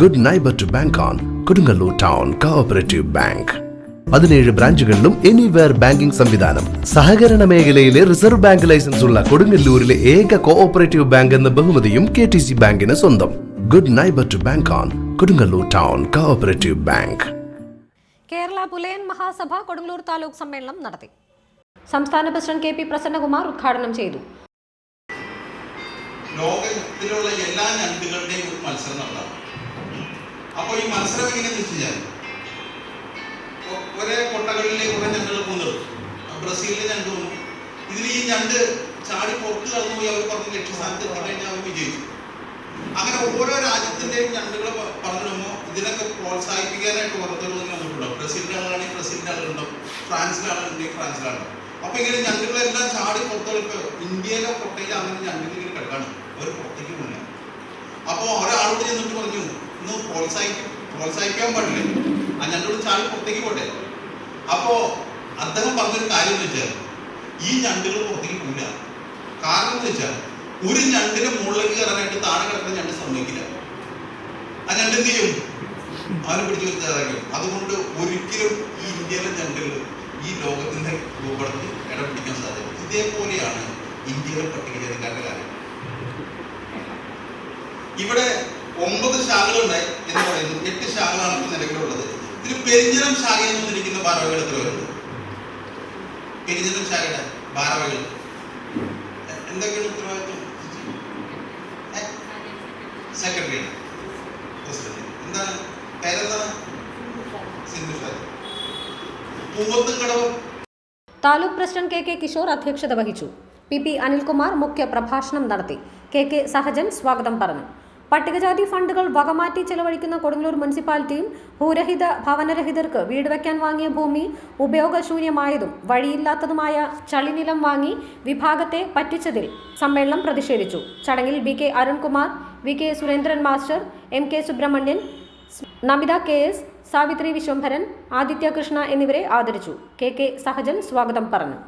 Good neighbour to bank on Kodungallur town cooperative bank പതിനേഴ് ബ്രാഞ്ചുകളിലും anywhere banking സംവിധാനം. സഹകരണ മേഖലയിലെ റിസർവ് ബാങ്ക് ലൈസൻസ് ഉള്ള കൊടുങ്ങല്ലൂരിലെ ഏക കോഓപ്പറേറ്റീവ് ബാങ്ക് എന്ന ബഹുമതിയും കെ ടി സി ബാങ്കിന് സ്വന്തം. Good neighbour to bank on Kodungallur town cooperative bank Kerala Pulayan Mahasabha Kodungallur taluk സമ്മേളനം നടത്തി. സംസ്ഥാന പ്രസിഡന്റ് കെ പി പ്രസന്നകുമാർ ഉദ്ഘാടനം ചെയ്തു. ലോകത്തിലുള്ള എല്ലാ ഞണ്ടുകളുടെയും ഒരു മത്സരം നടത്താം അപ്പോൾ ഈ മത്സരം എങ്ങനെ നിശ്ചയിച്ചാൽ കഴിഞ്ഞാൽ? ഒരേ കൊട്ടകളിലെ കുറെ ഞണ്ടുകൾ പോകുന്നത് ബ്രസീലിലെ ഞണ്ട് മൂന്നു ഇതിൽ ഈ ഞണ്ട് ചാടി പുറത്ത് കടന്നു പോയി അവർ പറഞ്ഞ ലക്ഷ്യസ്ഥാനത്ത് എത്തിക്കഴിഞ്ഞാൽ അവർ വിജയിച്ചു. അങ്ങനെ ഓരോ രാജ്യത്തിന്റെയും ഞണ്ടുകൾ പറഞ്ഞിടുമ്പോൾ ഇതിനൊക്കെ പ്രോത്സാഹിപ്പിക്കാനായിട്ട് ഓരോരുത്തരും ഇങ്ങനെ വന്നിട്ടുണ്ടാവും ബ്രസീലിന്റെ ആളാണെങ്കിൽ ബ്രസീലിന്റെ ആളുണ്ടാവും ഫ്രാൻസിലെ ആളുണ്ടെങ്കിൽ ഫ്രാൻസിലെ ആളുണ്ടാവും അപ്പൊ ഇങ്ങനെ ഞണ്ടുകളെല്ലാം ചാടി പുറത്തെടുക്കുക ഇന്ത്യയിലെ കൊട്ടയിൽ അങ്ങനെ ഞണ്ടുകൾ ഇങ്ങനെ കിടക്കാണ്. അവർ പുറത്തേക്ക് പോകില്ല അപ്പോൾ ഒരാളോട് ചെന്നിട്ട് ഇന്ന് പ്രോത്സാഹിക്കും പ്രോത്സാഹിക്കാൻ പാടില്ല? ആ ഞണ്ടോട് ചാടി പുറത്തേക്ക് പോട്ടെ. അപ്പോ അദ്ദേഹം പറഞ്ഞൊരു കാര്യം എന്ന് വെച്ചാൽ ഈ ഞണ്ടുകൾ പുറത്തേക്ക് പോകില്ല കാരണം എന്ന് വെച്ചാൽ ഒരു ഞണ്ടിന് മുകളിലേക്ക് കയറാനായിട്ട് താഴെ കിടക്കുന്ന ഞണ്ട് സമ്മതിക്കില്ല. ആ ഞണ്ട് എന്ത് ചെയ്യും? അവനെ പിടിച്ചു വെച്ചാൽ അതുകൊണ്ട് ഒരിക്കലും ഈ ഇന്ത്യയിലെ ഞണ്ടുകൾ ഈ ലോകത്തിന്റെ ഭൂപടത്തിൽ ഇടം പിടിക്കാൻ സാധിക്കും ഇതേപോലെയാണ് ഇന്ത്യയിലെ പട്ടികജാതിക്കാരുടെ കാര്യം. ഇവിടെ ഒമ്പത് ശാഖകളുണ്ടായി എന്ന് പറയുന്നു. എട്ട് ശാഖകളാണ് ഇപ്പോൾ നിലവിലുള്ളത്. ഇതിൽ പെരിഞ്ഞനം ശാഖയിൽ വന്നിരിക്കുന്ന ഭാരവകൾ എത്ര വരുന്നു പെരിഞ്ഞനം ശാഖയുടെ ഭാരവകൾ എന്തൊക്കെയാണ് ഉത്തരവാദിത്വം? സെക്രട്ടറി പ്രസിഡന്റ് എന്താണ്? പേരെന്താണ്? Sindhu Poovathumkadavu taluk president K K Kishore അധ്യക്ഷത വഹിച്ചു. പി പി അനിൽകുമാർ മുഖ്യ പ്രഭാഷണം നടത്തി. കെ കെ സഹജൻ സ്വാഗതം പറഞ്ഞു. പട്ടികജാതി ഫണ്ടുകൾ വകമാറ്റി ചെലവഴിക്കുന്ന കൊടുങ്ങല്ലൂർ മുനിസിപ്പാലിറ്റിയും ഭൂരഹിത ഭവനരഹിതർക്ക് വീട് വയ്ക്കാൻ വാങ്ങിയ ഭൂമി ഉപയോഗശൂന്യമായതും വഴിയില്ലാത്തതുമായ ചളിനിലം വാങ്ങി വിഭാഗത്തെ പറ്റിച്ചതിൽ സമ്മേളനം പ്രതിഷേധിച്ചു. ചടങ്ങിൽ B K Arunkumar V K Surendran master M K Subramanian Namitha K S Savithri Viswambharan Aditya Krishna എന്നിവരെ ആദരിച്ചു. കെ കെ സഹജൻ സ്വാഗതം പറഞ്ഞു.